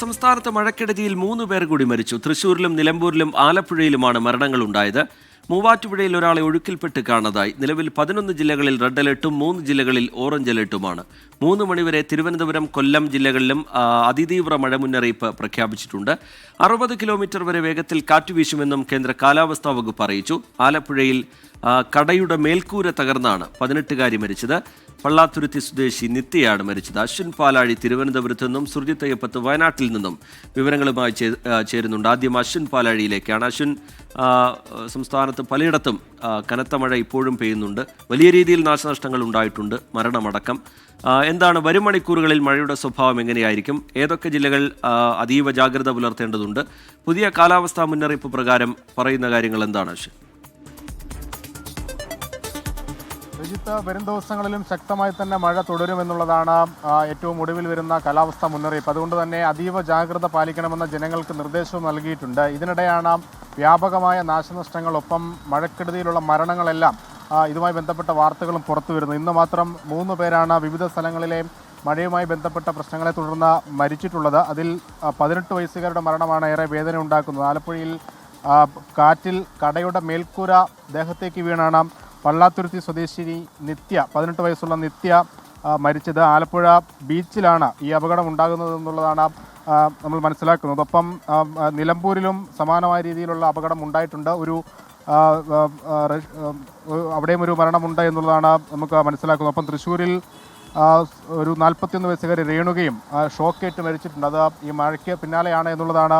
സംസ്ഥാനത്ത് മഴക്കെടുതിയിൽ മൂന്ന് പേർ കൂടി മരിച്ചു. തൃശൂരിലും നിലമ്പൂരിലും ആലപ്പുഴയിലുമാണ് മരണങ്ങൾ ഉണ്ടായത് മൂവാറ്റുപുഴയിൽ ഒരാളെ ഒഴുക്കിൽപ്പെട്ട് കാണാതായി. നിലവിൽ പതിനൊന്ന് ജില്ലകളിൽ റെഡ് അലേർട്ടും മൂന്ന് ജില്ലകളിൽ ഓറഞ്ച് അലേർട്ടുമാണ്. മൂന്ന് മണിവരെ തിരുവനന്തപുരം കൊല്ലം ജില്ലകളിലും അതിതീവ്ര മഴ മുന്നറിയിപ്പ് പ്രഖ്യാപിച്ചിട്ടുണ്ട്. അറുപത് കിലോമീറ്റർ വരെ വേഗത്തിൽ കാറ്റ് വീശുമെന്നും കേന്ദ്ര കാലാവസ്ഥാ വകുപ്പ് അറിയിച്ചു. ആലപ്പുഴയിൽ കടയുടെ മേൽക്കൂര തകർന്നാണ് പതിനെട്ടുകാരി മരിച്ചത്. പള്ളാത്തുരുത്തി സ്വദേശി നിത്യയാണ് മരിച്ചത്. അശ്വിൻ പാലാഴി തിരുവനന്തപുരത്ത് നിന്നും സുർജിത് അയ്യപ്പത്ത് വയനാട്ടിൽ നിന്നും വിവരങ്ങളുമായി ചേരുന്നുണ്ട്. ആദ്യം അശ്വിൻ പാലാഴിയിലേക്കാണ്. അശ്വിൻ സംസ്ഥാനത്ത് പലയിടത്തും കനത്ത മഴ ഇപ്പോഴും പെയ്യുന്നുണ്ട്. വലിയ രീതിയിൽ നാശനഷ്ടങ്ങൾ ഉണ്ടായിട്ടുണ്ട് മരണമടക്കം. എന്താണ് വരും മണിക്കൂറുകളിൽ മഴയുടെ സ്വഭാവം എങ്ങനെയായിരിക്കും? ഏതൊക്കെ ജില്ലകൾ അതീവ ജാഗ്രത പുലർത്തേണ്ടതുണ്ട്? പുതിയ കാലാവസ്ഥാ മുന്നറിയിപ്പ് പ്രകാരം പറയുന്ന കാര്യങ്ങൾ എന്താണ് അശ്വിൻ? രജിത്ത് വരും ദിവസങ്ങളിലും ശക്തമായി തന്നെ മഴ തുടരുമെന്നുള്ളതാണ് ഏറ്റവും ഒടുവിൽ വരുന്ന കാലാവസ്ഥാ മുന്നറിയിപ്പ്. അതുകൊണ്ട് തന്നെ അതീവ ജാഗ്രത പാലിക്കണമെന്ന ജനങ്ങൾക്ക് നിർദ്ദേശവും നൽകിയിട്ടുണ്ട്. ഇതിനിടെയാണ് വ്യാപകമായ നാശനഷ്ടങ്ങൾ ഒപ്പം മഴക്കെടുതിയിലുള്ള മരണങ്ങളെല്ലാം ഇതുമായി ബന്ധപ്പെട്ട വാർത്തകളും പുറത്തു വരുന്നത്. ഇന്ന് മാത്രം മൂന്ന് പേരാണ് വിവിധ സ്ഥലങ്ങളിലെ മഴയുമായി ബന്ധപ്പെട്ട പ്രശ്നങ്ങളെ തുടർന്ന് മരിച്ചിട്ടുള്ളത്. അതിൽ പതിനെട്ട് വയസ്സുകാരുടെ മരണമാണ് ഏറെ വേദന ഉണ്ടാക്കുന്നത് ആലപ്പുഴയിൽ കാറ്റിൽ കടയുടെ മേൽക്കൂര ദേഹത്തേക്ക് വീണാണ് പള്ളാത്തുരുത്തി സ്വദേശിനി നിത്യ പതിനെട്ട് വയസ്സുള്ള നിത്യ മരിച്ചത് ആലപ്പുഴ ബീച്ചിലാണ് ഈ അപകടം ഉണ്ടാകുന്നത് എന്നുള്ളതാണ് നമ്മൾ മനസ്സിലാക്കുന്നത്. ഒപ്പം നിലമ്പൂരിലും സമാനമായ രീതിയിലുള്ള അപകടം ഉണ്ടായിട്ടുണ്ട്. ഒരു അവിടെയും ഒരു മരണമുണ്ട് എന്നുള്ളതാണ് നമുക്ക് മനസ്സിലാക്കുന്നത്. ഒപ്പം തൃശ്ശൂരിൽ ഒരു നാൽപ്പത്തിയൊന്ന് വയസ്സുകാരി രേണുകയും ഷോക്കേറ്റ് മരിച്ചിട്ടുണ്ട്. അത് ഈ മഴയ്ക്ക് പിന്നാലെയാണ് എന്നുള്ളതാണ്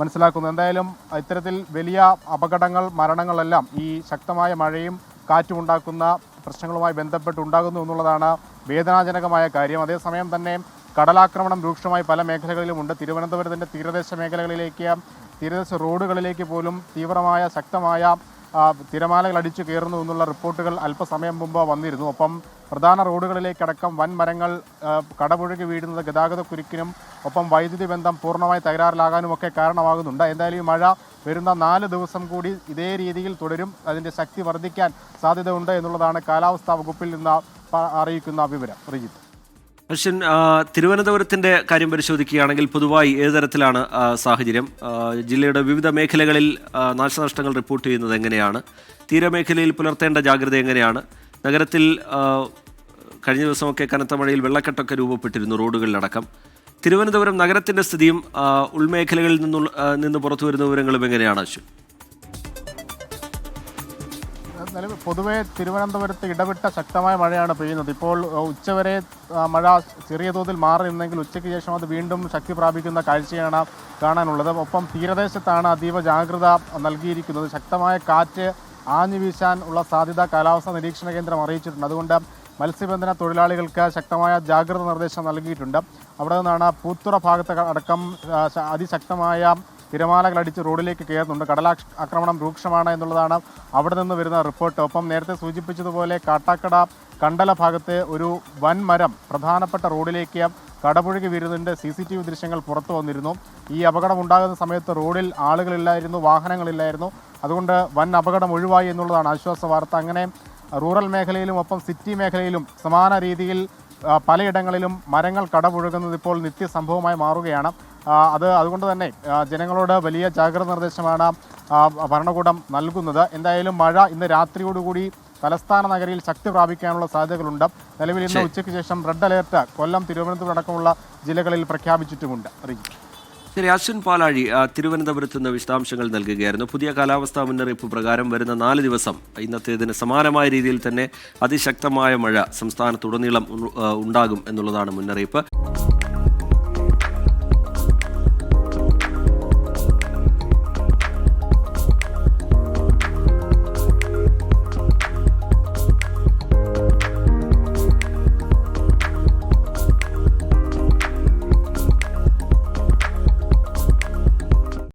മനസ്സിലാക്കുന്നത്. എന്തായാലും ഇത്തരത്തിൽ വലിയ അപകടങ്ങൾ മരണങ്ങളെല്ലാം ഈ ശക്തമായ മഴയും കാറ്റും ഉണ്ടാക്കുന്ന പ്രശ്നങ്ങളുമായി ബന്ധപ്പെട്ട് ഉണ്ടാകുന്നു എന്നുള്ളതാണ് വേദനാജനകമായ കാര്യം. അതേസമയം തന്നെ കടലാക്രമണം രൂക്ഷമായി പല മേഖലകളിലുമുണ്ട്. തിരുവനന്തപുരത്തിന്റെ തീരദേശ മേഖലകളിലേക്ക് തീരദേശ റോഡുകളിലേക്ക് പോലും തീവ്രമായ ശക്തമായ തിരമാലകൾ അടിച്ചു കയറുന്നു എന്നുള്ള റിപ്പോർട്ടുകൾ അല്പസമയം മുമ്പ് വന്നിരുന്നു. ഒപ്പം പ്രധാന റോഡുകളിലേക്കടക്കം വൻ മരങ്ങൾ കടപുഴകി വീഴുന്നത് ഗതാഗത കുരുക്കിനും ഒപ്പം വൈദ്യുതി ബന്ധം പൂർണമായി തകരാറിലാകാനും ഒക്കെ കാരണമാകുന്നുണ്ട്. എന്തായാലും ഈ മഴ വരുന്ന നാല് ദിവസം കൂടി ഇതേ രീതിയിൽ തുടരും. അതിന്റെ ശക്തി വർദ്ധിക്കാൻ സാധ്യതയുണ്ട് എന്നുള്ളതാണ് കാലാവസ്ഥാ വകുപ്പിൽ നിന്ന് അറിയിക്കുന്ന വിവരം. റിജിത്ത്. അശ്വിൻ തിരുവനന്തപുരത്തിന്റെ കാര്യം പരിശോധിക്കുകയാണെങ്കിൽ പൊതുവായി ഏത് തരത്തിലാണ് സാഹചര്യം? ജില്ലയുടെ വിവിധ മേഖലകളിൽ നാശനഷ്ടങ്ങൾ റിപ്പോർട്ട് ചെയ്യുന്നത് എങ്ങനെയാണ്? തീരമേഖലയിൽ പുലർത്തേണ്ട ജാഗ്രത എങ്ങനെയാണ്? നഗരത്തിൽ കഴിഞ്ഞ ദിവസമൊക്കെ കനത്ത മഴയിൽ വെള്ളക്കെട്ടൊക്കെ രൂപപ്പെട്ടിരുന്നു റോഡുകളിലടക്കം. തിരുവനന്തപുരം നഗരത്തിന്റെ സ്ഥിതിയും ഉൾമേഖലകളിൽ നിന്നുള്ള നിന്ന് പുറത്തു വരുന്ന വിവരങ്ങളും എങ്ങനെയാണ് അശ്വിൻ? നിലവിൽ പൊതുവെ തിരുവനന്തപുരത്ത് ഇടവിട്ട ശക്തമായ മഴയാണ് പെയ്യുന്നത്. ഇപ്പോൾ ഉച്ചവരെ മഴ ചെറിയ തോതിൽ മാറി നിന്നെങ്കിൽ ഉച്ചയ്ക്ക് ശേഷം അത് വീണ്ടും ശക്തി പ്രാപിക്കുന്ന കാഴ്ചയാണ് കാണാനുള്ളത്. ഒപ്പം തീരദേശത്താണ് അതീവ ജാഗ്രത നൽകിയിരിക്കുന്നത്. ശക്തമായ കാറ്റ് ആഞ്ഞു വീശാൻ ഉള്ള സാധ്യത കാലാവസ്ഥാ നിരീക്ഷണ കേന്ദ്രം അറിയിച്ചിട്ടുണ്ട്. അതുകൊണ്ട് മത്സ്യബന്ധന തൊഴിലാളികൾക്ക് ശക്തമായ ജാഗ്രത നിർദ്ദേശം നൽകിയിട്ടുണ്ട്. അവിടെ നിന്നാണ് പൂത്തുറ ഭാഗത്ത് അടക്കം അതിശക്തമായ തിരമാലകൾ അടിച്ച് റോഡിലേക്ക് കയറുന്നുണ്ട്. കടലാക്ഷ ആക്രമണം രൂക്ഷമാണ് എന്നുള്ളതാണ് അവിടെ നിന്ന് വരുന്ന റിപ്പോർട്ട്. ഒപ്പം നേരത്തെ സൂചിപ്പിച്ചതുപോലെ കാട്ടാക്കട കണ്ടല ഭാഗത്തെ ഒരു വൻ മരം പ്രധാനപ്പെട്ട റോഡിലേക്ക് കടപുഴകി വീരുന്നതിന്റെ സി സി ടി വി ദൃശ്യങ്ങൾ പുറത്തു വന്നിരുന്നു. ഈ അപകടം ഉണ്ടാകുന്ന സമയത്ത് റോഡിൽ ആളുകളില്ലായിരുന്നു വാഹനങ്ങളില്ലായിരുന്നു. അതുകൊണ്ട് വൻ അപകടം ഒഴിവായി എന്നുള്ളതാണ് ആശ്വാസ വാർത്ത. അങ്ങനെ റൂറൽ മേഖലയിലും ഒപ്പം സിറ്റി മേഖലയിലും സമാന രീതിയിൽ പലയിടങ്ങളിലും മരങ്ങൾ കടപുഴകുന്നത് ഇപ്പോൾ നിത്യസംഭവമായി മാറുകയാണ്. അത് അതുകൊണ്ട് തന്നെ ജനങ്ങളോട് വലിയ ജാഗ്രത നിർദ്ദേശമാണ് ഭരണകൂടം നൽകുന്നത്. എന്തായാലും മഴ ഇന്ന് രാത്രിയോടുകൂടി തലസ്ഥാന നഗരിയിൽ ശക്തി പ്രാപിക്കാനുള്ള സാധ്യതകളുണ്ട്. നിലവിൽ ഇന്ന് ഉച്ചയ്ക്ക് ശേഷം റെഡ് അലേർട്ട് കൊല്ലം തിരുവനന്തപുരം അടക്കമുള്ള ജില്ലകളിൽ പ്രഖ്യാപിച്ചിട്ടുമുണ്ട്. അറിയിക്കും. ശരി അശ്വിൻ പാലാഴി തിരുവനന്തപുരത്ത് നിന്ന് വിശദാംശങ്ങൾ നൽകുകയായിരുന്നു. പുതിയ കാലാവസ്ഥാ മുന്നറിയിപ്പ് പ്രകാരം വരുന്ന നാല് ദിവസം ഇന്നത്തേതിന് സമാനമായ രീതിയിൽ തന്നെ അതിശക്തമായ മഴ സംസ്ഥാനത്തുടനീളം ഉണ്ടാകും എന്നുള്ളതാണ് മുന്നറിയിപ്പ്.